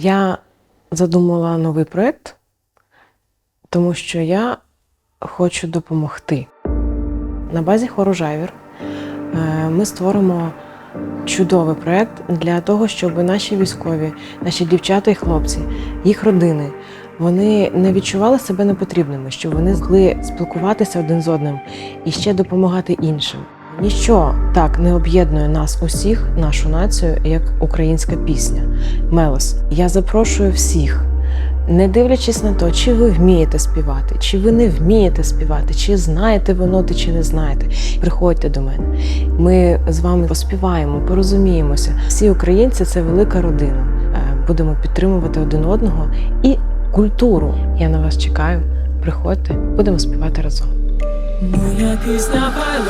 Я задумала новий проєкт, тому що я хочу допомогти. На базі хору Жайвір е, ми створимо чудовий проєкт для того, щоб наші військові, наші дівчата і хлопці, їх родини, вони не відчували себе непотрібними, щоб вони змогли спілкуватися один з одним і ще допомагати іншим. Ніщо так не об'єднує нас усіх, нашу націю, як українська пісня Мелос. Я запрошую всіх, не дивлячись на те, чи ви вмієте співати, чи ви не вмієте співати, чи знаєте ви ноти, чи не знаєте. Приходьте до мене. Ми з вами поспіваємо, порозуміємося. Всі українці це велика родина. Е, Будемо підтримувати один одного і культуру. Я на вас чекаю. Приходьте, будемо співати разом. Моя пісня хай